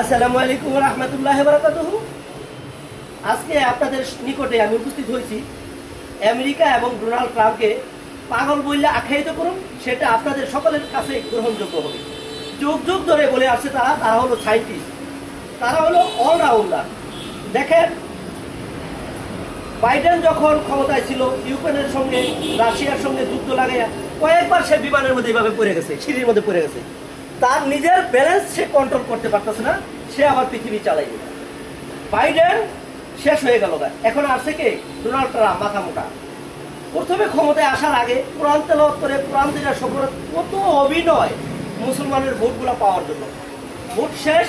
আসসালামু আলাইকুম রহমতুল্লাহ বারাকাতুহু। আজকে আপনাদের নিকটে আমি উপস্থিত হয়েছি। আমেরিকা এবং ডোনাল্ড ট্রাম্পকে পাগল বললে আখ্যায়িত করুন, সেটা আপনাদের সকলের কাছে গ্রহণযোগ্য হবে। যুগ যুগ ধরে বলে আসছে তারা তারা হলো সাইন্টিস্ট। তারা হলো অলরাউন্ডার দেখেন, বাইডেন যখন ক্ষমতায় ছিল, ইউক্রেনের সঙ্গে, রাশিয়ার সঙ্গে যুদ্ধ লাগাইয়া কয়েকবার সে বিমানের মধ্যে এইভাবে পড়ে গেছে, সিঁড়ির মধ্যে পড়ে গেছে। তার নিজের ব্যালেন্স সে কন্ট্রোল করতে পারতেছে না, সে আবার পৃথিবী চালাই বাইডেন শেষ হয়ে গেল। এখন আসছে কে? ডোনাল্ড ট্রাম্প মাথা মোটা প্রথমে ক্ষমতায় আসার আগে কোরআন তেলাওয়াত করে কোরআন দিনা সফর কত অভিনয় মুসলমানের ভোটগুলো পাওয়ার জন্য। ভোট শেষ,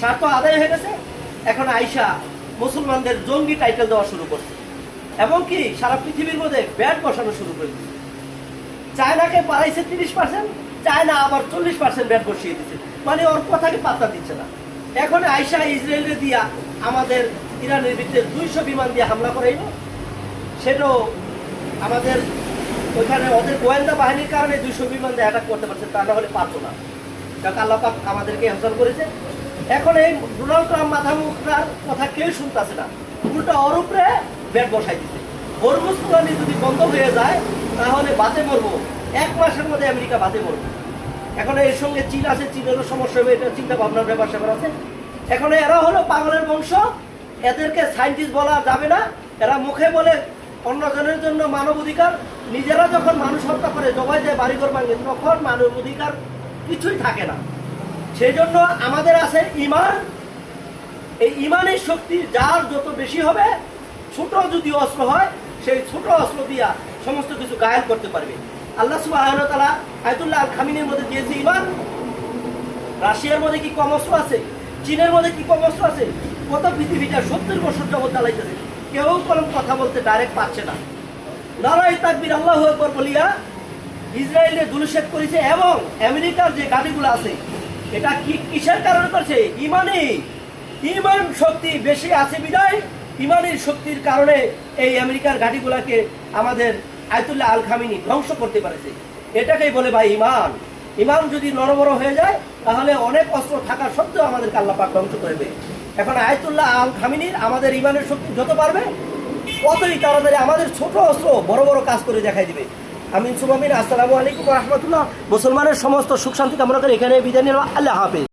স্বার্থ আদায় হয়ে গেছে। এখন আইসা মুসলমানদের জঙ্গি টাইটেল দেওয়া শুরু করছে। এবং কি সারা পৃথিবীর মধ্যে ব্যাট বসানো শুরু করে দিচ্ছে। চায়নাকে বাড়াইছে তিরিশ পার্সেন্ট চায়না আবার চল্লিশ পার্সেন্ট ব্যাট বসিয়ে দিচ্ছে মানে ওর কথাকে পাত্তা দিচ্ছে না এখন আইসা ইসরায়েলে দিয়া আমাদের ইরানের ভিতরে দুইশো বিমান দিয়ে হামলা করাইল সেটাও আমাদের ওইখানে ওদের গোয়েন্দা বাহিনীর কারণে দুইশো বিমান দিয়ে অ্যাটাক করতে পারছে তা না হলে পারতো না কারণ আল্লাপাক আমাদেরকে হেফাজত করেছে এখন এই ডোনাল্ড ট্রাম্প মাথা মুখটার কথা কেউ শুনতেছে না উল্টা ওর উপরে ব্যাট বসাই দিচ্ছে হরমুজ পুরানি যদি বন্ধ হয়ে যায়, তাহলে বাতে মরবো। এক মাসের মধ্যে আমেরিকা বাতে মরবো। এখন এর সঙ্গে চীন আছে, চীনেরও সমস্যা হবে, এটা চিন্তা ভাবনার ব্যাপার স্যাপার আছে। এখন এরা হলো পাগলের বংশ, এদেরকে সায়েন্টিস্ট বলা যাবে না। এরা মুখে বলে অন্যজনের জন্য মানব অধিকার। নিজেরা যখন মানুষ হত্যা করে, জবাই দেয় বাড়িঘর ভাঙে, তখন মানব অধিকার কিছুই থাকে না। সেই জন্য আমাদের আছে ইমান। এই ইমানের শক্তি যার যত বেশি হবে, ছোট যদি অস্ত্র হয় সেই ছোট অস্ত্র দিয়া সমস্ত কিছু গায়েল করতে পারবে। আল্লাহ সুবাহ আয়তুল্লাহ আল খামিনের মধ্যে দিয়েছে ইমান রাশিয়ার মধ্যে কি কম অস্ত্র আছে? চীনের মধ্যে কি কম অস্ত্র আছে? কত পৃথিবীটা সত্তর বছর জগৎ চালাইতেছে। কেউ কোনো কথা বলতে ডাইরেক্ট পারছে না। নারাই তাকবির আল্লাহ একবার বলিয়া ইসরায়েলে দুলুশেদ করেছে এবং আমেরিকার যে গাড়িগুলো আছে, এটা কি কিসের কারণে করছে? ইমানে ইমান শক্তি বেশি আছে বিদায়। ইমানের শক্তির কারণে এই আমেরিকার গাড়িগুলাকে আমাদের আয়তুল্লাহ আল খামিনি ধ্বংস করতে পারেছে। এটাকেই বলে ভাই ইমান। ইমান যদি নরবর হয়ে যায়, তাহলে অনেক অস্ত্র থাকা সত্ত্বেও আমাদেরকে আল্লাহ পাক ধ্বংস করবে এখন আয়তুল্লাহ আল খামিনির আমাদের ইমানের শক্তি যত পারবে কতই তাড়াতাড়ি আমাদের ছোট অস্ত্র বড় বড় কাজ করে দেখাই দিবে। আমিন সুমামিন আসসালামু আলাইকুম রহমতুল্লাহ। মুসলমানের সমস্ত সুখ শান্তি কামনা করে এখানে বিদায় নিলাম। আল্লাহ হাফেজ।